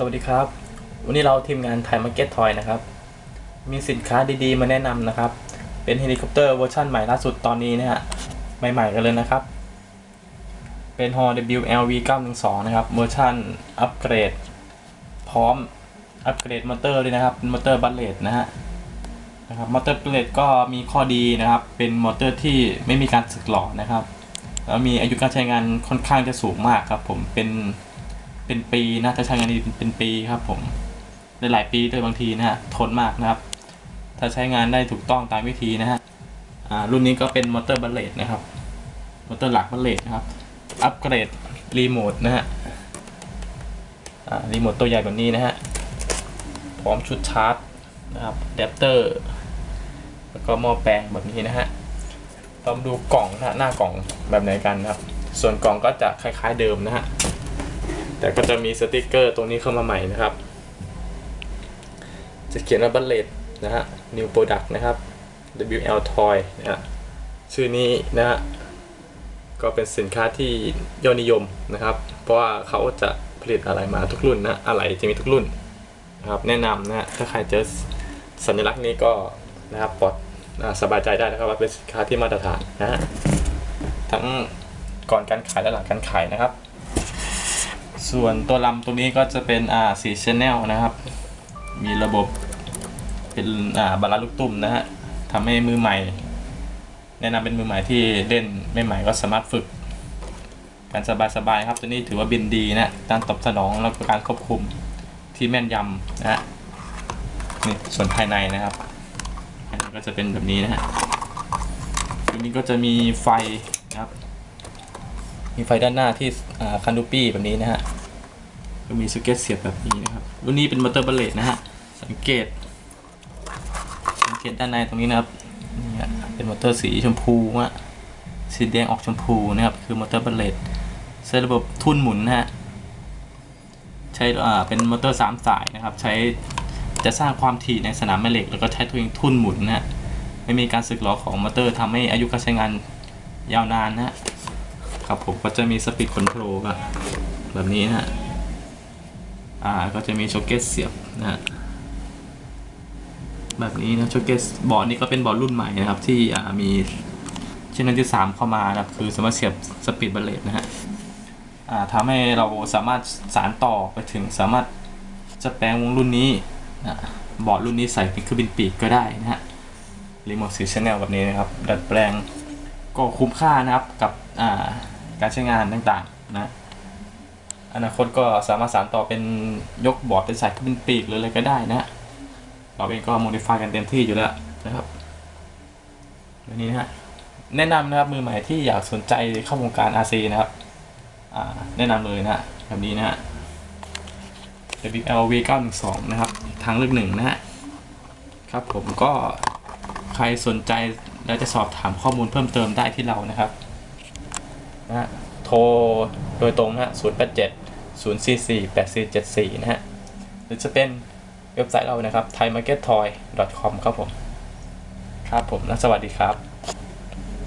สวัสดีครับ วันนี้เราทีมงานไทยมาร์เก็ตทอยนะครับ มีสินค้าดีๆ มาแนะนำนะครับ เป็นเฮลิคอปเตอร์เวอร์ชันใหม่ล่าสุดตอนนี้นะฮะใหม่ๆกันเลยนะครับ เป็นฮอ WLV 912นะครับเวอร์ชันอัปเกรด พร้อมอัปเกรดมอเตอร์ด้วยนะครับเป็นมอเตอร์บัลเลตนะฮะนะครับมอเตอร์บัลเลตก็มีข้อดีนะครับ เป็นมอเตอร์ที่ไม่มีการสึกหรอนะครับแล้วมีอายุการใช้งานค่อนข้างจะสูงมากครับผมเป็น เป็นปีนะถ้าใช้งานดีเป็นปีครับผมได้หลายปีด้วยบางทีนะฮะทนมากนะครับ ถ้าใช้งานได้ถูกต้องตามวิธีนะฮะรุ่นนี้ก็เป็นมอเตอร์บัลเลตนะครับมอเตอร์หลักบัลเลตนะครับ อัปเกรดรีโมทนะฮะรีโมทตัวใหญ่แบบนี้นะฮะพร้อมชุดชาร์จนะครับอะแดปเตอร์ แล้วก็หม้อแปลงแบบนี้นะฮะเรามดูกล่องนะฮะหน้ากล่องแบบไหนกันนะครับ ส่วนกล่องก็จะคล้ายๆเดิมนะฮะ แต่ก็จะมีสติกเกอร์ตรงนี้เข้ามาใหม่นะครับ จะเขียนว่าบัลเลตนะฮะ New Product นะครับ WL Toy นะฮะชื่อนี้นะฮะก็เป็นสินค้าที่ยอดนิยมนะครับ เพราะว่าเขาจะผลิตอะไรมาทุกรุ่นนะอะไรจะมีทุกรุ่นนะครับแนะนำนะฮะถ้าใครเจอสัญลักษณ์นี้ก็นะครับปลอดสบายใจได้นะครับว่าเป็นสินค้าที่มาตรฐานนะฮะทั้งก่อนการขายและหลังการขายนะครับ ส่วนตัวลำตัวนี้ก็จะเป็นอ่าสีชแนลนะครับ มีระบบเป็นอ่าบาลานซ์ลูกตุ้มนะฮะทำให้มือใหม่ แนะนำเป็นมือใหม่ที่เล่นไม่ใหม่ก็สามารถฝึกกันสบายๆครับ ตัวนี้ถือว่าบินดีนะการตอบสนองแล้วก็การควบคุมที่แม่นยำนะฮะนี่ส่วนภายในนะครับก็จะเป็นแบบนี้นะฮะตัวนี้ก็จะมีไฟนะครับ มีไฟด้านหน้าที่คันดูปี้แบบนี้นะฮะก็มีสเก็ตเสียบแบบนี้นะครับรุ่นนี้เป็นมอเตอร์บัลเลตนะฮะสังเกต สังเกตด้านในตรงนี้นะครับนี่ฮะเป็นมอเตอร์สีชมพูอะสีแดงออกชมพูนะครับคือมอเตอร์บัลเลตใช้ระบบทุ่นหมุนนะฮะใช้อ่าเป็นมอเตอร์สามสายนะครับ ใช้จะสร้างความถี่ในสนามแม่เหล็ก แล้วก็ใช้ตัวเองทุ่นหมุนนะฮะไม่มีการสึกหรอของมอเตอร์ทำให้อายุการใช้งานยาวนานนะฮะ ครับผมก็จะมีสปีดคอนโทรลก็แบบนี้นะฮะอ่าก็จะมีช็อคเก็ตเสียบนะฮะแบบนี้นะช็อคเก็ตบอร์ดนี้ก็เป็นบอร์ดรุ่นใหม่นะครับที่อ่ามีชิ้นนั้นที่สามเข้ามานะครับคือสามารถเสียบสปีดบัลเลตนะฮะอ่าทำให้เราสามารถสารต่อไปถึงสามารถจะแปลงวงรุ่นนี้นะบอร์ดรุ่นนี้ใส่เป็นเครื่องบินปีกก็ได้นะฮะรีโมทสีชแนลแบบนี้นะครับดัดแปลงก็คุ้มค่านะครับกับอ่า การใช้งานต่างๆนะอนาคตก็สามารถสานต่อเป็นยกบอร์ดเป็นสายขึ้นเป็นปีกหรืออะไรก็ได้นะเราเองก็โมดิฟายกันเต็มที่อยู่แล้วนะครับวันนี้นะฮะแนะนำนะครับมือใหม่ที่อยากสนใจเข้าวงการ RC นะครับแนะนำเลยนะฮะแบบนี้นะฮะ WLV 912นะครับทางเลือกหนึ่งนะฮะครับผมก็ใครสนใจแล้วจะสอบถามข้อมูลเพิ่มเติมได้ที่เรานะครับ นะฮะโทรโดยตรงนะฮะ0 8 7 0 4 4 8 4 7 4นะฮะหรือจะเป็นเว็บไซต์เรานะครับ thaimarkettoy.com ครับผม ครับผมและสวัสดีครับ